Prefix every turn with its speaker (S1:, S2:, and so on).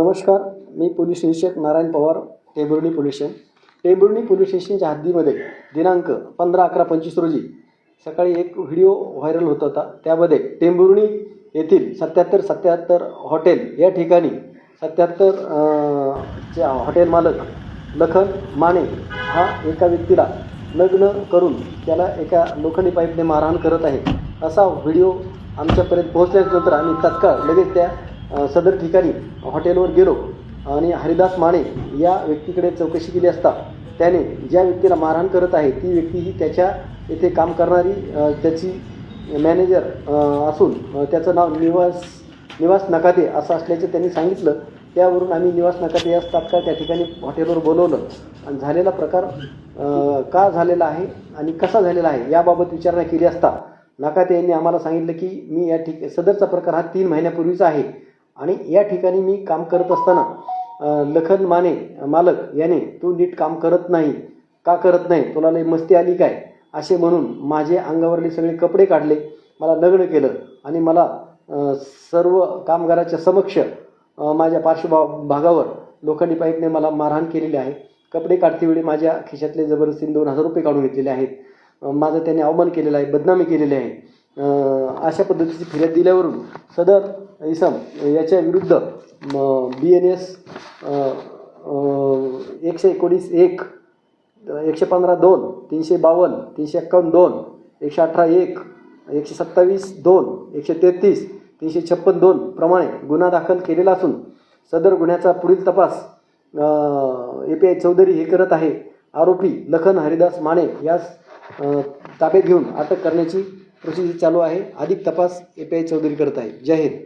S1: नमस्कार मी पोलीस निरीक्षक Narayan Pawar Tembhurni police station. Tembhurni police स्टेशनच्या हद्दीमध्ये दिनांक पंधरा अकरा पंचवीस रोजी सकाळी एक व्हिडिओ व्हायरल होत होता. त्यामध्ये टेंबुर्णी येथील सत्याहत्तर सत्याहत्तर हॉटेल या ठिकाणी सत्याहत्तर च्या हॉटेल मालक लखन माने हा एका व्यक्तीला लग्न करून त्याला एका लोखंडी पाईपने मारहाण करत आहे. असा व्हिडिओ आमच्यापर्यंत पोहोचल्यानंतर आम्ही तत्काळ लगेच त्या सदर ठिकाणी हॉटेलवर गेलो आणि हरिदास माने या व्यक्तीकडे चौकशी केली असता त्याने ज्या व्यक्तीला मारहाण करत आहे ती व्यक्ती ही त्याच्या येथे काम करणारी त्याची मॅनेजर असून त्याचं नाव निवास निवास नकाते असं असल्याचे त्यांनी सांगितलं. त्यावरून आम्ही निवास नकाते यास तात्काळ त्या ठिकाणी हॉटेलवर बोलवलं. आणि झालेला प्रकार का झालेला आहे आणि कसा झालेला आहे याबाबत विचारणा केली असता नकाते यांनी आम्हाला सांगितलं की मी या ठिक सदरचा प्रकार हा तीन महिन्यापूर्वीचा आहे. आणि या ठिकाणी मी काम करत असताना लखन माने मालक याने तू नीट काम करत नाही का करत नाही? तुला लई मस्ती आली काय? असे म्हणून माझे अंगावरले सगळे कपडे काढले मला लग्न केलं आणि मला सर्व कामगाराच्या समक्ष माझ्या पार्श्वभा भागावर लोखंडी पाईपने मला मारहाण केलेली आहे. कपडे काढतेवेळी माझ्या खिशातले जबरदस्तीने दोन हजार रुपये काढून घेतलेले आहेत. माझं त्याने अवमान केलेला आहे बदनामी केलेली आहे. अशा पद्धतीची फिर्याद दिल्यावरून सदर इसम याच्या विरुद्ध बी एन एस एकशे एकोणीस एक एकशे पंधरा दोन तीनशे बावन्न तीनशे एक्कावन्न दोन एकशे अठरा एक एकशे सत्तावीस दोन एकशे तेहतीस तीनशे छप्पन दोन प्रमाणे गुन्हा दाखल केलेला असून सदर गुन्ह्याचा पुढील तपास ए पी आय चौधरी हे करत आहे. आरोपी लखन हरिदास माने यास ताब्यात घेऊन अटक करण्याची प्रोसिजर चालू आहे. अधिक तपास ए पी आय चौधरी करत आहे जय हिंद.